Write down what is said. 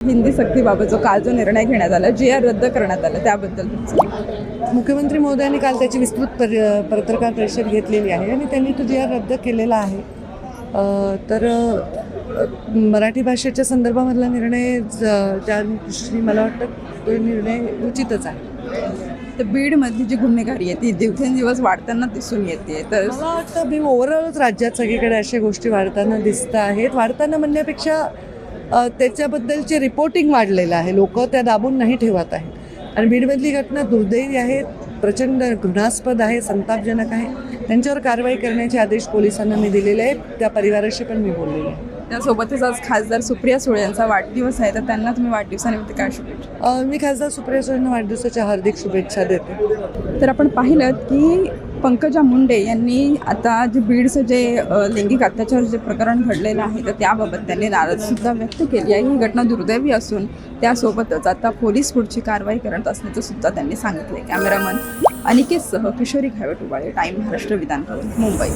हिंदी सक्तीबाबत जो काल जो निर्णय घेण्यात आला जी आर रद्द करण्यात आला त्याबद्दल मुख्यमंत्री महोदयांनी काल त्याची विस्तृत पर पत्रकार परिषद घेतलेली आहे आणि त्यांनी तो जी आर रद्द केलेला आहे तर मराठी भाषेच्या संदर्भामधला निर्णय ज- ज्या दृष्टीने मला वाटतं तो निर्णय उचितच आहे. तर बीडमधली जी गुन्हेगारी आहे ती दिवसेंदिवस वाढताना दिसून येते तर मला वाटतं मी ओव्हरऑलच राज्यात सगळीकडे अशा गोष्टी वाढताना दिसत आहेत. वाढताना म्हणण्यापेक्षा त्याच्याबद्दलचे रिपोर्टिंग वाढलेलं आहे. लोक त्या दाबून नाही ठेवत आहेत. आणि बीडमधली घटना दुर्दैवी आहे प्रचंड घृणास्पद आहे संतापजनक आहे. त्यांच्यावर कारवाई करण्याचे आदेश पोलिसांना मी दिलेले आहेत. त्या परिवाराशी पण मी बोललेले आहे. त्यासोबतच आज खासदार सुप्रिया सुळे यांचा वाढदिवस आहे. तर त्यांना तुम्ही वाढदिवसानिमित्त काय शुभेच्छा? मी खासदार सुप्रिया सुळेंना वाढदिवसाच्या हार्दिक शुभेच्छा देते. तर आपण पाहिलं की पंकजा मुंडे यांनी आता जे बीडचं जे लैंगिक अत्याचार जे प्रकरण घडलेलं आहे तर त्याबाबत त्यांनी नाराजसुद्धा व्यक्त केली आहे. ही घटना दुर्दैवी असून त्यासोबतच आता पोलीस पुढची कारवाई करत असल्याचं सुद्धा त्यांनी सांगितलं कॅमेरामन अनिकेतसह किशोरी खायवट उबाळे टाईम महाराष्ट्र विधानभवन मुंबई.